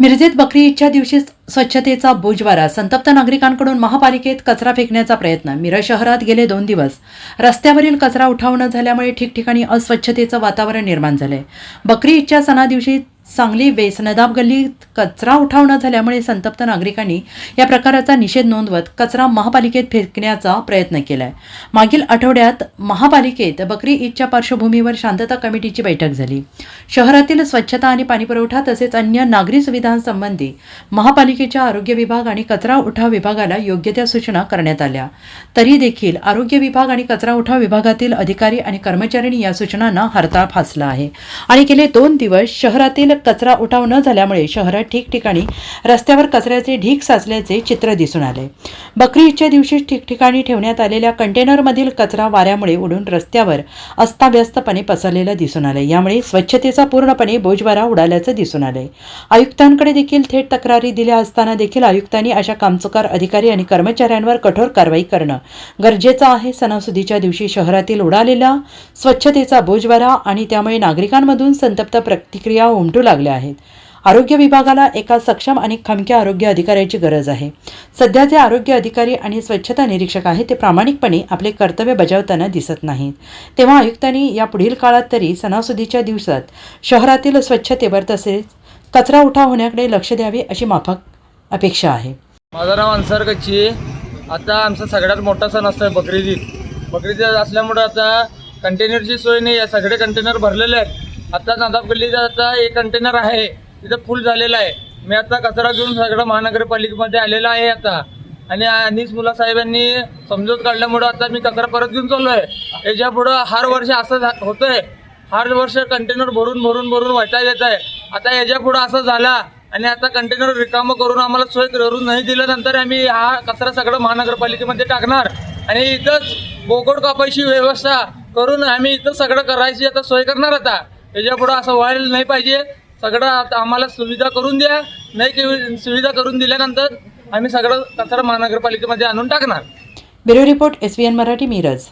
मिरजेत बकरी ईदच्या दिवशी स्वच्छतेचा बोजवारा. संतप्त नागरिकांकडून महापालिकेत कचरा फेकण्याचा प्रयत्न. मिरज शहरात गेले दोन दिवस. रस्त्यावरील कचरा उठाव न झाल्यामुळे ठिकठिकाणी अस्वच्छतेचं वातावरण निर्माण झालंय. बकरी ईदच्या सणादिवशी सांगली वेसनदाब गल्लीत कचरा उठाव न झाल्यामुळे संतप्त नागरिकांनी या प्रकाराचा निषेध नोंदवत कचरा महापालिकेत फेकण्याचा प्रयत्न केलाय. मागील आठवड्यात महापालिकेत बकरी ईदच्या पार्श्वभूमीवर शांतता कमिटीची बैठक झाली. शहरातील स्वच्छता आणि पाणीपुरवठा तसेच अन्य नागरी सुविधांसंबंधी महापालिकेच्या आरोग्य विभाग आणि कचरा उठाव विभागाला योग्य त्या सूचना करण्यात आल्या. तरी देखील आरोग्य विभाग आणि कचरा उठाव विभागातील अधिकारी आणि कर्मचाऱ्यांनी या सूचनांना हरताळ फासला आहे. आणि गेले दोन दिवस शहरातील कचरा उठाव न झाल्यामुळे शहरात ठिकठिकाणी रस्त्यावर कचऱ्याचे ढीग साचल्याचे चित्र दिसून आले. बकरी ईदच्या दिवशी ठिकठिकाणी ठेवण्यात आलेल्या कंटेनरमधील कचरा वाऱ्यामुळे उडून रस्त्यावर अस्ताव्यस्तपणे पसरलेला दिसून आले यामुळे स्वच्छतेचा पूर्णपणे बोजवारा उडाल्याचं दिसून आले आयुक्तांकडे देखील थेट तक्रारी दिल्या असताना देखील आयुक्तांनी अशा कामचुकार अधिकारी आणि कर्मचाऱ्यांवर कठोर कारवाई करणं गरजेचं आहे. सणासुदीच्या दिवशी शहरातील उडालेला स्वच्छतेचा बोजवारा आणि त्यामुळे नागरिकांमधून संतप्त प्रतिक्रिया उमटू लागल्या आहेत. आरोग्य विभागाला एका सक्षम आणि खमक्या आरोग्य अधिकाऱ्याची गरज आहे. सध्याचे आरोग्य अधिकारी आणि स्वच्छता निरीक्षक आहेत ते प्रामाणिकपणे आपले कर्तव्य बजावताना दिसत नाहीत. तेव्हा आयुक्तांनी या पुढील काळात तरी सणासुदीच्या दिवसात शहरातील स्वच्छतेवर तसेच कचरा उठाव होण्याकडे लक्ष द्यावे अशी माफक अपेक्षा आहे. माझं नाव अन्सार कच्ची आता आमचा सगळ्यात मोठा सण असतो बकरीद बकरीद असल्यामुळे आता कंटेनरची सोय नाही आहे. सगळे कंटेनर भरलेले आहेत. आता नादाब गल्लीचा आता एक कंटेनर आहे. तिथं फुल झालेला आहे. मी आता कचरा घेऊन सगळं महानगरपालिकेमध्ये आलेला आहे आता. आणि अनिस मुला साहेबांनी समजूत काढल्यामुळं आता मी कचरा परत घेऊन चाललो आहे याच्या पुढं हर वर्ष असं झा- होतंय. हर वर्ष कंटेनर भरून भरून भरून वैता येत आहे आता याच्या पुढं असं झाला आणि आता कंटेनर रिकामं करून आम्हाला सोय करून नाही दिल्यानंतर आम्ही हा कचरा सगळं महानगरपालिकेमध्ये टाकणार. आणि इथंच बोकड कापायची व्यवस्था करून आम्ही इथं सगळं करायची आता सोय करणार आता. याच्यापुढं असं व्हायला नाही पाहिजे. सगळं आता आम्हाला सुविधा करून द्या. नाही सुविधा करून दिल्यानंतर आम्ही सगळं कचरा महानगरपालिकेमध्ये आणून टाकणार. Bureau report S Marathi Miraj.